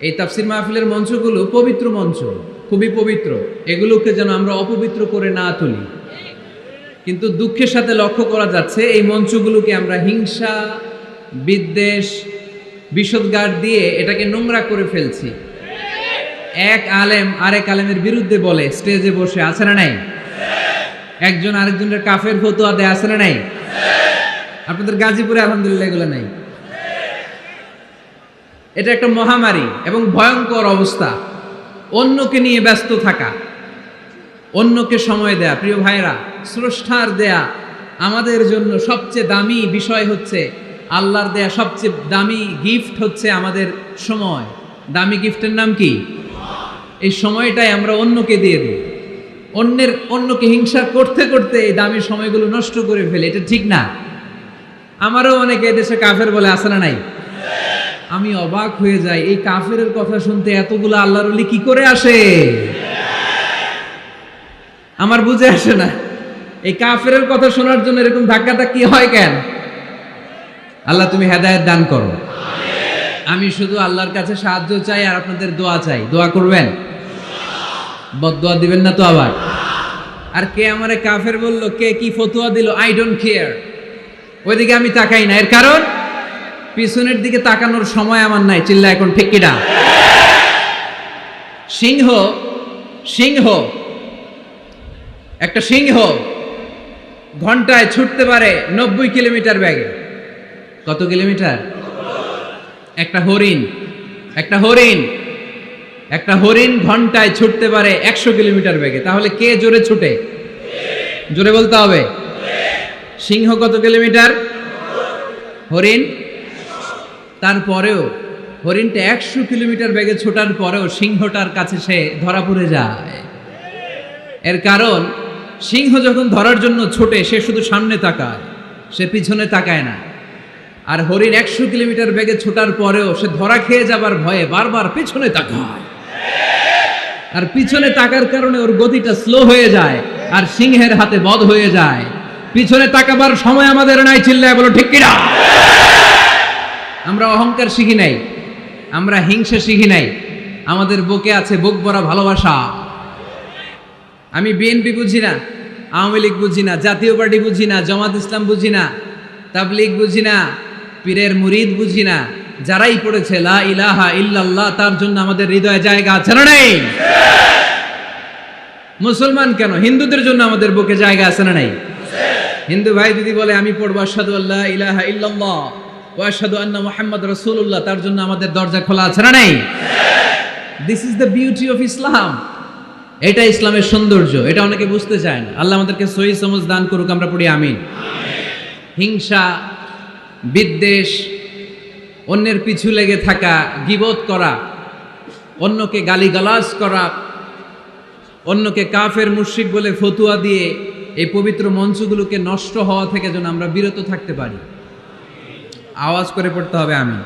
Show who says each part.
Speaker 1: এই তাফসির মাহফিলের মঞ্চগুলো পবিত্র মঞ্চ, খুবই পবিত্র। এগুলোকে যেন আমরা অপবিত্র করে না তুলি। কিন্তু দুঃখের সাথে লক্ষ্য করা যাচ্ছে, এই মঞ্চগুলোকে আমরা হিংসা, বিদ্বেষ, বিষদগার দিয়ে এটাকে নোংরা করে ফেলছি। এক আলেম আরেক আলেমের বিরুদ্ধে বলে, স্টেজে বসে, আছে না নাই? একজন আরেকজনের কাফের ফতুয়া দেয়, আছে না নাই? আপনাদের গাজীপুরে আলহামদুলিল্লাহ এগুলো নাই। এটা একটা মহামারী এবং ভয়ঙ্কর অবস্থা। অন্যকে নিয়ে ব্যস্ত থাকা, অন্যকে সময় দেয়া। প্রিয় ভাইরা স্রষ্টার দেয়া আমাদের জন্য সবচেয়ে দামি বিষয় হচ্ছে আল্লাহর দেয়া সবচেয়ে দামি গিফট হচ্ছে আমাদের সময়। দামি গিফটের নাম কি? এই সময়টাই আমরা অন্যকে দিয়ে দিই। অন্যের, অন্যকে হিংসা করতে করতে এই দামি সময়গুলো নষ্ট করে ফেলে। এটা ঠিক না। আমারও অনেকে এদেশে কাফের বলে আসে না নাই? আমি অবাক হয়ে যাই। এই কাফের কথা শুনতে এতগুলো আল্লাহর অলি কি করে আসে? আমার বুঝে আসে না। এই কাফের কথা শোনার জন্য এরকম ধাক্কা ধাক্কি হয় কেন? আল্লাহ তুমি হেদায়েত দান করো। আমি শুধু আল্লাহর কাছে সাহায্য চাই আর আপনাদের দোয়া চাই। দোয়া করবেন? বদোয়া দিবেন না তো আবার? আর কে আমারে কাফের বলল, কে কি ফতুয়া দিল? আই ডোন্ট কেয়ার ওইদিকে আমি তাকাই না। এর কারণ? পিছনের দিকে তাকানোর সময় আমার নাই চিল্লা এখন ঠিক কিনা সিংহ সিংহ। একটা সিংহ ঘন্টায় ছুটতে পারে নব্বই কিলোমিটার ব্যাগে। কত কিলোমিটার? একটা হরিণ একটা হরিণ একটা হরিণ ঘন্টায় ছুটতে পারে একশো কিলোমিটার বেগে তাহলে কে জোরে ছুটে? জোরে বলতে হবে। সিংহ কত কিলোমিটার? হরিণ তারপরেও হরিণটা একশো কিলোমিটার বেগে ছোটার পরেও সিংহটার কাছে সে ধরা পড়ে যায়। এর কারণ, সিংহ যখন ধরার জন্য ছোটে, সে শুধু সামনে তাকায়, সে পিছনে তাকায় না। আর হরিণ একশো কিলোমিটার বেগে ছোটার পরেও সে ধরা খেয়ে যাবার ভয়ে বারবার পিছনে তাকায়। আর পিছনে তাকার কারণে ওর গতিটা স্লো হয়ে যায় আর সিংহের হাতে বধ হয়ে যায়। পিছনে তাকাবার সময় আমাদের নাই, চিল্লায় বলো, ঠিক কিনা? আমরা অহংকার শিখি নাই, আমরা হিংসা শিখি নাই, আমাদের বুকে আছে বুক ভরা ভালোবাসা। আমি বিএনপি বুঝি না, আওয়ামী লীগ বুঝি না, জাতীয় পার্টি বুঝি না, জামাত ইসলাম বুঝি না, তাবলিগ বুঝি না, পীরের মুরিদ বুঝি না, যারাই পড়েছে লা ইলাহা ইল্লাল্লাহ, তার জন্য আমাদের হৃদয়ে জায়গা আছে না নেই? মুসলমান কেন? হিন্দুদের জন্য আমাদের বুকে জায়গা আছে না নাই? হিন্দু ভাই যদি বলে, আমি পড়ব আল্লাহ ইলাহা ইল্লাল্লাহ। ওয়া আশহাদু আন্না মুহাম্মদ রাসূলুল্লাহ, তার জন্য আমাদের দরজা খোলা আছে না নাই? This is the beauty of Islam এটা ইসলামের সৌন্দর্য, এটা অনেকে বুঝতে চায় না। আল্লাহ আমাদেরকে সহি সমজ দান করুক, আমরা পড়ি আমিন। হিংসা, বিদ্বেষ, অন্যের পিছু লেগে থাকা, গিবত করা, অন্যকে গালিগালাজ করা, অন্যকে কাফের মুশরিক বলে ফতুয়া দিয়ে এই পবিত্র মঞ্চগুলোকে নষ্ট হওয়া থেকে যেন আমরা বিরত থাকতে পারি। আওয়াজ করে পড়তে হবে আমি